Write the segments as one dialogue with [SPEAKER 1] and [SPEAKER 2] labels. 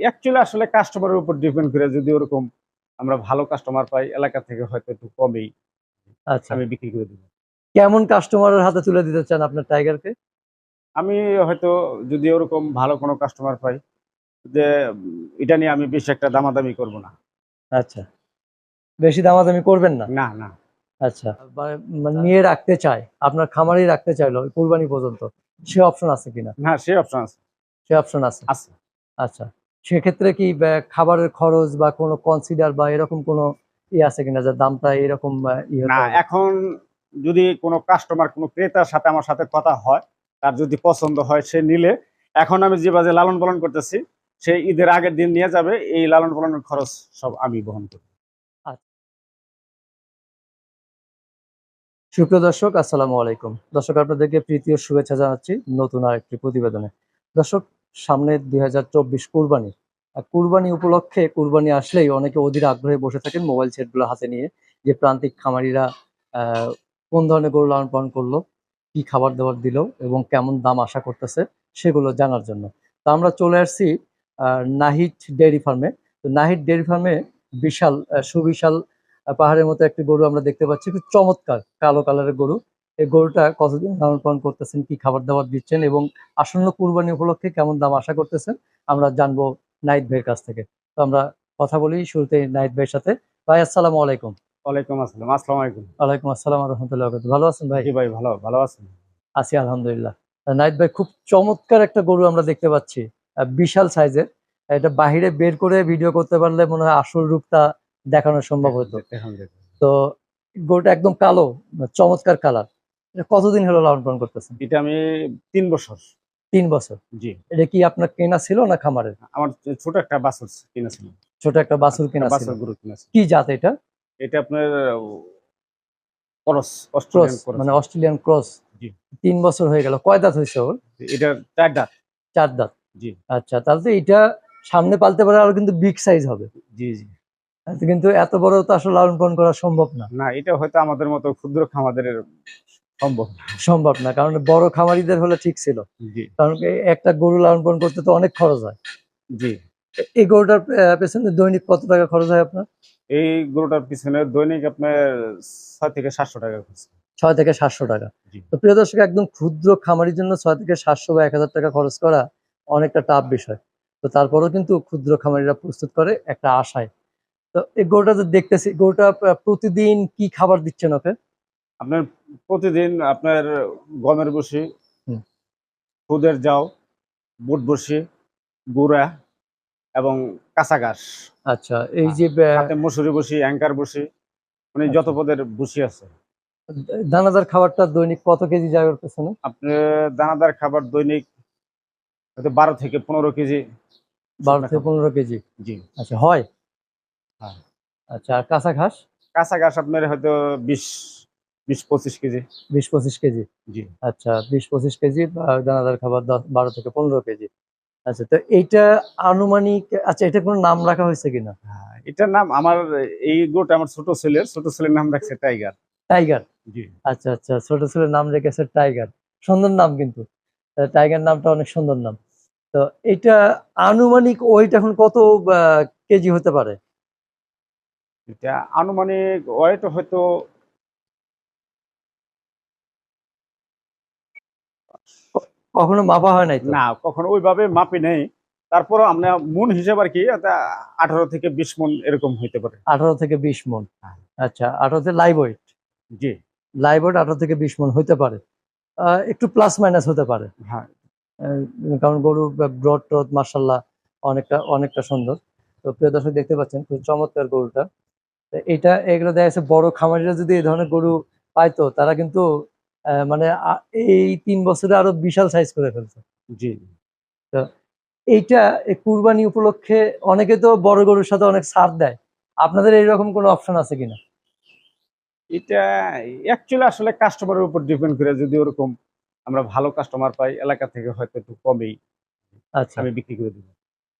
[SPEAKER 1] Actually আসলে কাস্টমারের উপর ডিপেন্ড করে যদি ওরকম আমরা ভালো কাস্টমার পাই এলাকা থেকে হয়তো একটু কমেই
[SPEAKER 2] আচ্ছা।
[SPEAKER 1] আমি বিক্রি করে দিব।
[SPEAKER 2] কেমন কাস্টমারের হাতে তুলে দিতে চান আপনার টাইগারকে
[SPEAKER 1] আমি হয়তো যদি ওরকম ভালো কোনো কাস্টমার পাই যে এটা নিয়ে আমি বেশি একটা দামাদামি করব না।
[SPEAKER 2] আচ্ছা। বেশি দামাদামি করবেন না?
[SPEAKER 1] না না।
[SPEAKER 2] আচ্ছা। মানে নিয়ে রাখতে চায় আপনার খামারেই রাখতে চাইলো কুরবানি পর্যন্ত। সে অপশন আছে কিনা?
[SPEAKER 1] না সে অপশন আছে।
[SPEAKER 2] সে অপশন আছে। আচ্ছা। সেক্ষেত্রে কি খাবারের খরচ বা কোনো কনসিডার বা এরকম কোনো ই আছে কিনা যে দামটা এরকম
[SPEAKER 1] না এখন যদি কোনো কাস্টমার কোনো ক্রেতার সাথে আমার সাথে কথা হয় তার যদি পছন্দ হয় সে নিলে। এখন আমি যে বাজে লালন পালন করতেছি সে ঈদের আগের দিন নিয়ে যাবে এই লালন পালনের খরচ সব আমি বহন করি
[SPEAKER 2] সুপ্রিয় দর্শক আসসালামু আলাইকুম। দর্শক আপনাদেরকে প্রীতি ও শুভেচ্ছা জানাচ্ছি নতুন আরেকটি প্রতিবেদনে। দর্শক সামনে দুই হাজার চব্বিশ কুরবানি। কুরবানি উপলক্ষে কুরবানি আসলেই অনেকে অধীর আগ্রহে বসে থাকেন মোবাইল সেটগুলো হাতে নিয়ে যে প্রান্তিক খামারিরা কোন ধরনের গরু লালন পালন করল, কি খাবার দাবার দিল এবং কেমন দাম আশা করতেছে সেগুলো জানার জন্য। তো আমরা চলে আসছি নাহিদ ডেয়ারি ফার্মে। তো নাহিদ ডেয়ারি ফার্মে বিশাল সুবিশাল পাহাড়ের মতো একটি গরু আমরা দেখতে পাচ্ছি। খুব চমৎকার, কালো কালারের গরু। এই গরুটা কতদিন লালন পালন করতেছেন কি খাবার দাবার দিচ্ছেন এবং আসন্ন কুরবানি উপলক্ষে কেমন দাম আশা করতেছেন আমরা জানব নাইট ভাইয়ের কাছ থেকে। তো আমরা কথা বলি শুরুতে নাইট ভাইয়ের সাথে। ভাই আসসালামু আলাইকুম।
[SPEAKER 1] ওয়ালাইকুম আসসালাম আসসালামু আলাইকুম।
[SPEAKER 2] ওয়ালাইকুম আসসালাম রহমতুল্লাহ ভালো আছেন ভাই?
[SPEAKER 1] ভাই ভালো ভালো আছেন।
[SPEAKER 2] আছি আলহামদুলিল্লাহ। নাইট ভাই খুব চমৎকার একটা গরু আমরা দেখতে পাচ্ছি। বিশাল সাইজের। এটা বাহিরে বের করে ভিডিও করতে পারলে মনে হয় আসল রূপটা দেখানো সম্ভব হতো। তো গরুটা একদম কালো চমৎকার কালার। কতদিন হলো লালন পালন করতেছেন?
[SPEAKER 1] এটা আমি তিন বছর।
[SPEAKER 2] তিন বছর।
[SPEAKER 1] জি।
[SPEAKER 2] এটা কি আপনার কেনা ছিল না খামারের?
[SPEAKER 1] আমার ছোট একটা বাছুর কিনেছিল
[SPEAKER 2] ছোট একটা বাছুর কেনা ছিল।
[SPEAKER 1] গরু কিনেছিল
[SPEAKER 2] কি জাত এটা?
[SPEAKER 1] এটা আপনার ক্রস
[SPEAKER 2] ক্রস
[SPEAKER 1] অস্ট্রেলিয়ান ক্রস
[SPEAKER 2] মানে অস্ট্রেলিয়ান ক্রস।
[SPEAKER 1] জি।
[SPEAKER 2] তিন বছর হয়ে গেল। কয় দাঁত হয়েছে ওর?
[SPEAKER 1] এটা চার দাঁত।
[SPEAKER 2] চার দাঁত।
[SPEAKER 1] জি।
[SPEAKER 2] আচ্ছা তাহলে তো এটা সামনে পালতে পারে আরও কিন্তু বিগ সাইজ হবে।
[SPEAKER 1] জি জি।
[SPEAKER 2] কিন্তু এত বড় তো আসলে লালন পালন করা সম্ভব না।
[SPEAKER 1] না এটা হয়তো আমাদের মতো ক্ষুদ্র খামাদের সম্ভব
[SPEAKER 2] সম্ভব না কারণ বড় খামারিদের হলে ঠিক ছিল। কারণ একটা গরু লালন পালন করতে তো অনেক খরচ হয়।
[SPEAKER 1] জি।
[SPEAKER 2] এই গরুটার পেছনে দৈনিক কত টাকা খরচ হয় আপনার?
[SPEAKER 1] এই গরুটার পিছনে দৈনিক আপনার ছয় থেকে সাতশো টাকা খরচ
[SPEAKER 2] ছয় থেকে সাতশো টাকা। তো প্রিয় দর্শক একদম ক্ষুদ্র খামারির জন্য ছয় থেকে সাতশো বা এক হাজার টাকা খরচ করা অনেকটা টাফ বিষয়। তো তারপরেও কিন্তু ক্ষুদ্র খামারিরা প্রস্তুত করে একটা আশায়। তো এই গরুটা যে দেখতেছি গরুটা প্রতিদিন কি খাবার দিচ্ছেন ওকে?
[SPEAKER 1] আপনার প্রতিদিন আপনার গমের বসি। খুদের যাও বুট বসি গুড়া এবং কাঁচা ঘাস।
[SPEAKER 2] আচ্ছা এই যে
[SPEAKER 1] মসুরি বসি অ্যাঙ্কার বসি মানে যত
[SPEAKER 2] আচ্ছা।
[SPEAKER 1] পদের বসি আছে।
[SPEAKER 2] দানাদার খাবারটা দৈনিক কত কেজি ওর পেছনে?
[SPEAKER 1] আপনার দানাদার খাবার দৈনিক হয়তো বারো থেকে পনেরো কেজি।
[SPEAKER 2] বারো থেকে পনেরো কেজি?
[SPEAKER 1] জি।
[SPEAKER 2] আচ্ছা হয়?
[SPEAKER 1] হ্যাঁ।
[SPEAKER 2] আচ্ছা আর কাঁচা ঘাস?
[SPEAKER 1] কাঁচা ঘাস আপনার হয়তো বিশ বিশ পঁচিশ কেজি।
[SPEAKER 2] বিশ পঁচিশ কেজি?
[SPEAKER 1] জি।
[SPEAKER 2] আচ্ছা বিশ পঁচিশ কেজি দানাদার খাবার বারো থেকে পনেরো কেজি। আচ্ছা তো এইটা আনুমানিক আচ্ছা এটা কোনো নাম রাখা হয়েছে কিনা?
[SPEAKER 1] হ্যাঁ, এটার নাম আমার এই গরুটা আমার ছোট ছেলের ছোট ছেলের নাম রাখছে টাইগার।
[SPEAKER 2] টাইগার?
[SPEAKER 1] জি।
[SPEAKER 2] আচ্ছা আচ্ছা ছোট ছেলের নাম রেখেছে টাইগার। সুন্দর নাম কিন্তু। টাইগার নামটা অনেক সুন্দর নাম। তো এটা আনুমানিক ওয়েট এখন কত কেজি হতে পারে?
[SPEAKER 1] এটা আনুমানিক ওয়েট হয়তো
[SPEAKER 2] কখনো মাপা হয় নাই
[SPEAKER 1] না কখনো ওইভাবে মাপি নেই। তারপরও আমরা মন হিসেবে আর কি আঠারো থেকে বিশ মন এরকম হইতে পারে।
[SPEAKER 2] আঠারো থেকে বিশ মন।
[SPEAKER 1] হ্যাঁ।
[SPEAKER 2] আচ্ছা আঠারোতে লাইভ ওয়েট
[SPEAKER 1] জি।
[SPEAKER 2] লাইভ ওয়েট আঠারো থেকে বিশ মন হইতে পারে। একটু প্লাস মাইনাস হতে পারে।
[SPEAKER 1] হ্যাঁ।
[SPEAKER 2] কারণ গরু ব্রড ট্রড মার্শাল্লাহ অনেকটা অনেকটা সুন্দর। তো প্রিয় দর্শক দেখতে পাচ্ছেন খুব চমৎকার গরুটা। এটা এগুলো দেখা যাচ্ছে বড় খামারিরা যদি এই ধরনের গরু পাইতো তারা কিন্তু মানে এই তিন বছরে আরও বিশাল সাইজ করে ফেলছে।
[SPEAKER 1] জি।
[SPEAKER 2] তো এইটা কুরবানি উপলক্ষে অনেকে তো বড় গরুর সাথে অনেক ছাড় দেয়। আপনাদের এইরকম কোনো অপশন আছে কিনা?
[SPEAKER 1] এটা অ্যাকচুয়ালি আসলে কাস্টমারের উপর ডিপেন্ড করে যদি ওরকম আমরা ভালো কাস্টমার পাই এলাকা থেকে হয়তো একটু কমেই
[SPEAKER 2] আচ্ছা।
[SPEAKER 1] আমি বিক্রি করে দিব।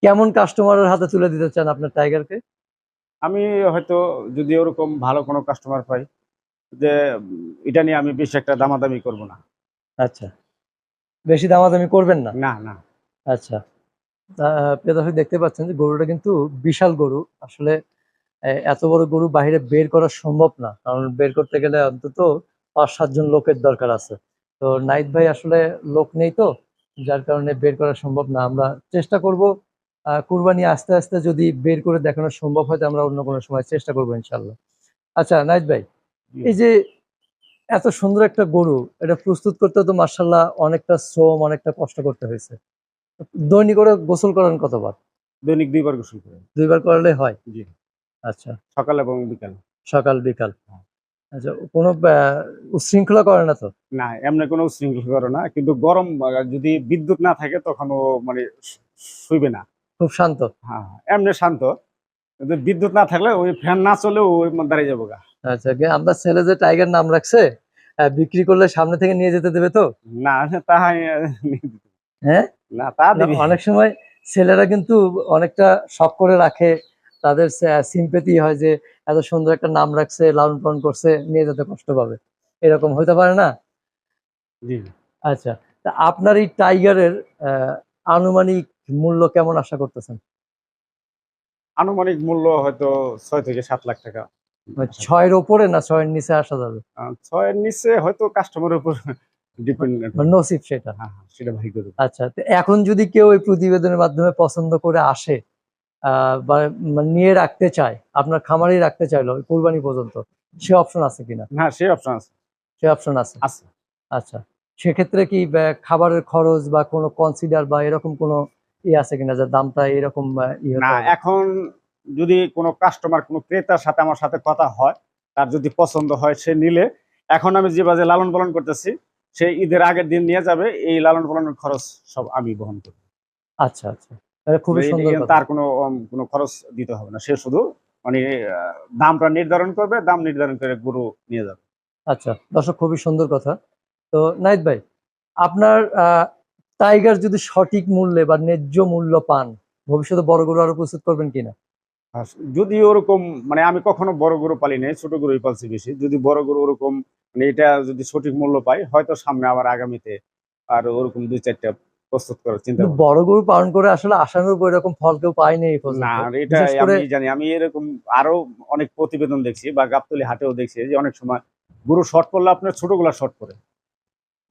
[SPEAKER 2] কেমন কাস্টমারের হাতে তুলে দিতে চান আপনার টাইগারকে
[SPEAKER 1] আমি হয়তো যদি ওরকম ভালো কোনো কাস্টমার পাই যে এটা নিয়ে আমি বেশি একটা দামাদামি করব না।
[SPEAKER 2] আচ্ছা। বেশি দামাদামি করবেন না?
[SPEAKER 1] না না।
[SPEAKER 2] আচ্ছা। আহ, প্রিয় দেখতে পাচ্ছেন যে গরুটা কিন্তু বিশাল গরু। আসলে এত বড় গরু বাইরে বের করা সম্ভব না। কারণ বের করতে গেলে অন্তত পাঁচ সাতজন লোকের দরকার আছে। তো নাইট ভাই আসলে লোক নেই তো যার কারণে বের করা সম্ভব না। আমরা চেষ্টা করব আহ, কুরবানি আস্তে আস্তে যদি বের করে দেখানো সম্ভব হয় তো আমরা অন্য কোনো সময় চেষ্টা করব ইনশাল্লাহ আচ্ছা নাইট ভাই এই যে এত সুন্দর একটা গরু এটা প্রস্তুত করতে তো মার্শাল্লাহ অনেকটা শ্রম অনেকটা কষ্ট করতে হয়েছে। দৈনিক করে গোসল করেন কতবার?
[SPEAKER 1] দৈনিক দুইবার গোসল করে।
[SPEAKER 2] দুইবার করলে হয়?
[SPEAKER 1] জি।
[SPEAKER 2] আচ্ছা।
[SPEAKER 1] সকাল এবং বিকাল।
[SPEAKER 2] সকাল বিকাল। আচ্ছা কোনো আহ, উচ্ছৃঙ্খলা করে না তো?
[SPEAKER 1] না এমনি কোনো উশৃঙ্খল করে না কিন্তু গরম যদি বিদ্যুৎ না থাকে তখন ও মানে শুইবে না।
[SPEAKER 2] খুব শান্ত?
[SPEAKER 1] হ্যাঁ হ্যাঁ, এমনি শান্ত। বিদ্যুৎ না থাকলে ওই ফ্যান না চলেও ওই দাঁড়িয়ে যাব গা।
[SPEAKER 2] আচ্ছা আমরা ছেলে যে টাইগার নাম রাখছে বিক্রি করলে সামনে থেকে নিয়ে যেতে দেবে তো?
[SPEAKER 1] না তাহাই
[SPEAKER 2] হ্যাঁ?
[SPEAKER 1] না তা
[SPEAKER 2] অনেক সময় ছেলেরা কিন্তু অনেকটা শখ করে রাখে তাদের সিম্পেথি হয় যে এত সুন্দর একটা নাম রাখছে লালন পালন করছে নিয়ে যেতে কষ্ট পাবে। এরকম হইতে পারে না?
[SPEAKER 1] জি।
[SPEAKER 2] আচ্ছা তা আপনার এই টাইগারের আহ, আনুমানিক মূল্য কেমন আশা করতেছেন?
[SPEAKER 1] আনুমানিক মূল্য হয়তো ছয় থেকে সাত লাখ টাকা।
[SPEAKER 2] মানে ছয়ের ওপরে না ছয়ের নিচে আসা যাবে?
[SPEAKER 1] ছয়ের নিচে হয়তো কাস্টমারের উপর
[SPEAKER 2] মানে নসিব সেটা?
[SPEAKER 1] হ্যাঁ হ্যাঁ, সেটা ভাই
[SPEAKER 2] আচ্ছা এখন যদি কেউ এই প্রতিবেদনের মাধ্যমে পছন্দ করে আসে মানে নিয়ে রাখতে চায় আপনার খামারেই রাখতে চাইলো কুরবানি পর্যন্ত সে অপশন আছে কিনা?
[SPEAKER 1] হ্যাঁ সেই অপশন আছে।
[SPEAKER 2] সে অপশন আছে?
[SPEAKER 1] আছে।
[SPEAKER 2] আচ্ছা সেক্ষেত্রে কি খাবারের খরচ বা কোনো কনসিডার বা এরকম কোনো ই আছে কিনা যে দামটা এরকম
[SPEAKER 1] না এখন যদি কোনো কাস্টমার কোনো ক্রেতার সাথে আমার সাথে কথা হয় তার যদি পছন্দ হয় সে নিলে। এখন আমি যে বাজে লালন পালন করতেছি সে ঈদের আগের দিন নিয়ে যাবে এই লালন পালনের খরচ সব আমি বহন করব।
[SPEAKER 2] আচ্ছা আচ্ছা। খুবই সুন্দর
[SPEAKER 1] তার কোনো কোনো খরচ দিতে হবে না। সে শুধু মানে দামটা নির্ধারণ করবে দাম নির্ধারণ করে গরু নিয়ে যাবে।
[SPEAKER 2] আচ্ছা দর্শক খুবই সুন্দর কথা। তো নাইত ভাই আপনার টাইগার যদি সঠিক মূল্যে বা ন্যায্য মূল্য পান ভবিষ্যতে বড় গরু আরও প্রস্তুত করবেন কিনা?
[SPEAKER 1] যদি ওরকম মানে আমি কখনো বড় গরু পালি নাই ছোট গরুই পালছি বেশি। যদি বড় গরু ওরকম মানে এটা যদি সঠিক মূল্য পাই হয়তো সামনে আবার আগামীতে আর ওরকম দুই চারটা প্রস্তুত করার চিন্তা
[SPEAKER 2] বড় গরু পালন করে আসলে আশানুরূপ এরকম ফল কেউ পায়নি।
[SPEAKER 1] না এটা আমি জানি আমি এরকম আরও অনেক প্রতিবেদন দেখছি বা গাবতলি হাটেও দেখছি যে অনেক সময় গরু শর্ট পড়লে আপনার ছোটগুলা শর্ট পড়ে।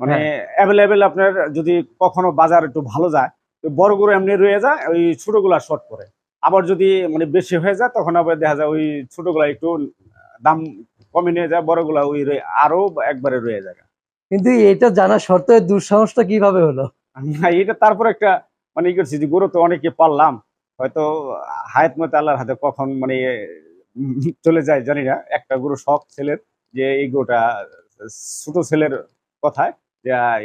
[SPEAKER 1] মানে। অ্যাভেলেবেল আপনার যদি কখনো বাজার একটু ভালো যায় তো বড় গরু এমনি রয়ে যায় ওই ছোটগুলা শর্ট পড়ে আবার যদি মানে বেশি হয়ে যায় তখন আবার দেখা যায় ওই ছোটগুলা একটু দাম কমে নিয়ে যায় বড়গুলা ওই আরও একবারে রয়ে যায়।
[SPEAKER 2] কিন্তু এটা জানা এই দুঃসাহসটা কীভাবে হলো?
[SPEAKER 1] না এটা তারপর একটা মানে ই করছি যে গরু তো অনেকে পারলাম হয়তো হায়াত মতো আল্লাহর হাতে কখন মানে চলে যায় জানি না। একটা গরু শখ ছেলের যে এই গরুটা ছোট ছেলের কথায়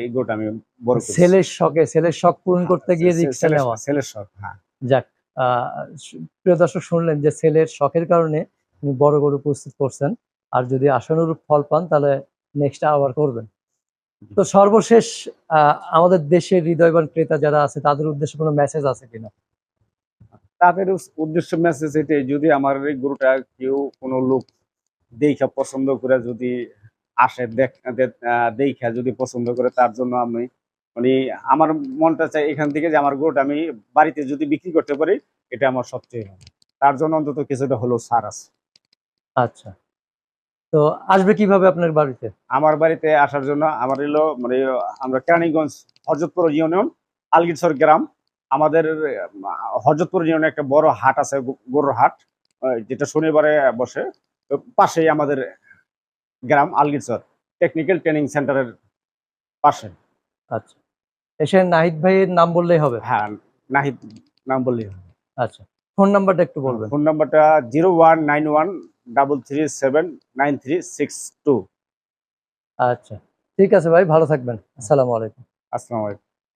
[SPEAKER 1] এই গরুটা আমি বড়
[SPEAKER 2] ছেলের শখে ছেলের শখ পূরণ করতে গিয়ে রিক্সা নেওয়া।
[SPEAKER 1] ছেলের শখ হ্যাঁ।
[SPEAKER 2] যাক প্রিয় দর্শক শুনলেন যে ছেলের শখের কারণে উনি বড় গরু প্রস্তুত করছেন। আর যদি আশানুরূপ ফল পান তাহলে নেক্সট আবার করবেন। তো সর্বশেষ আমাদের দেশের হৃদয়বান ক্রেতা যারা আছে তাদের উদ্দেশ্যে কোনো মেসেজ আছে কিনা?
[SPEAKER 1] তাদের উদ্দেশ্য মেসেজ এটাই যদি আমার এই গরুটা কেউ কোনো লোক দেখা পছন্দ করে যদি আসে দেখ যদি পছন্দ করে তার জন্য আমি মানে আমার মনটা চাই এখান থেকে যে আমার গরুটা আমি বাড়িতে যদি বিক্রি করতে পারি এটা আমার সবচেয়ে ভালো। তার জন্য অন্তত কিছুটা হলেও সার আছে।
[SPEAKER 2] আচ্ছা। তো আসবে কীভাবে আপনার বাড়িতে?
[SPEAKER 1] আমার বাড়িতে আসার জন্য আমার এলো মানে আমরা কেরানীগঞ্জ হরজতপুর ইউনিয়ন আলগিরসর গ্রাম। আমাদের আহ, হরজতপুর ইউনিয়নে একটা বড় হাট আছে গরুর হাট যেটা শনিবারে বসে। তো পাশেই আমাদের গ্রাম আলগিরসর টেকনিক্যাল ট্রেনিং সেন্টারের পাশে।
[SPEAKER 2] আচ্ছা। এসে নাহিদ ভাইয়ের নাম বললেই হবে?
[SPEAKER 1] হ্যাঁ নাহিদ নাম বললেই হবে।
[SPEAKER 2] আচ্ছা। ফোন নাম্বারটা একটু বলবেন।
[SPEAKER 1] ফোন নাম্বারটা zero one nine one double three seven nine three six two.
[SPEAKER 2] আচ্ছা। ঠিক আছে ভাই ভালো থাকবেন। আসসালামু আলাইকুম।
[SPEAKER 1] আসসালামু আলাইকুম।